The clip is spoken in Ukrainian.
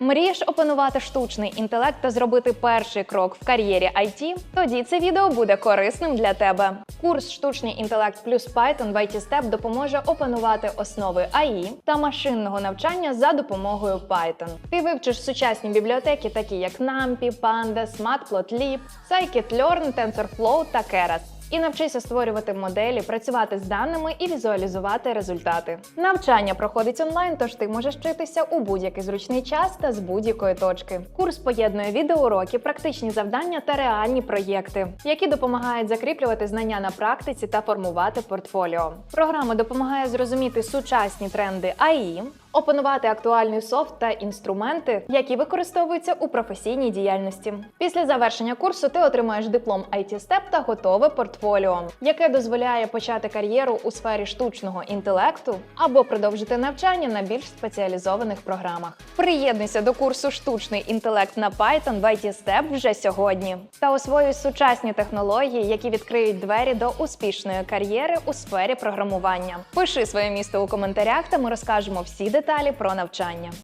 Мрієш опанувати штучний інтелект та зробити перший крок в кар'єрі IT? Тоді це відео буде корисним для тебе. Курс штучний інтелект плюс Python в IT Step допоможе опанувати основи AI та машинного навчання за допомогою Python. Ти вивчиш сучасні бібліотеки, такі як NumPy, Pandas, Matplotlib, Scikit-learn, TensorFlow та Keras. І навчися створювати моделі, працювати з даними і візуалізувати результати. Навчання проходить онлайн, тож ти можеш вчитися у будь-який зручний час та з будь-якої точки. Курс поєднує відеоуроки, практичні завдання та реальні проєкти, які допомагають закріплювати знання на практиці та формувати портфоліо. Програма допомагає зрозуміти сучасні тренди АІ, опанувати актуальний софт та інструменти, які використовуються у професійній діяльності. Після завершення курсу ти отримаєш диплом IT Step та готове портфоліо, яке дозволяє почати кар'єру у сфері штучного інтелекту або продовжити навчання на більш спеціалізованих програмах. Приєднуйся до курсу штучний інтелект на Python в IT Step вже сьогодні та освоюй сучасні технології, які відкриють двері до успішної кар'єри у сфері програмування. Пиши своє місто у коментарях, та ми розкажемо всі деталі про навчання.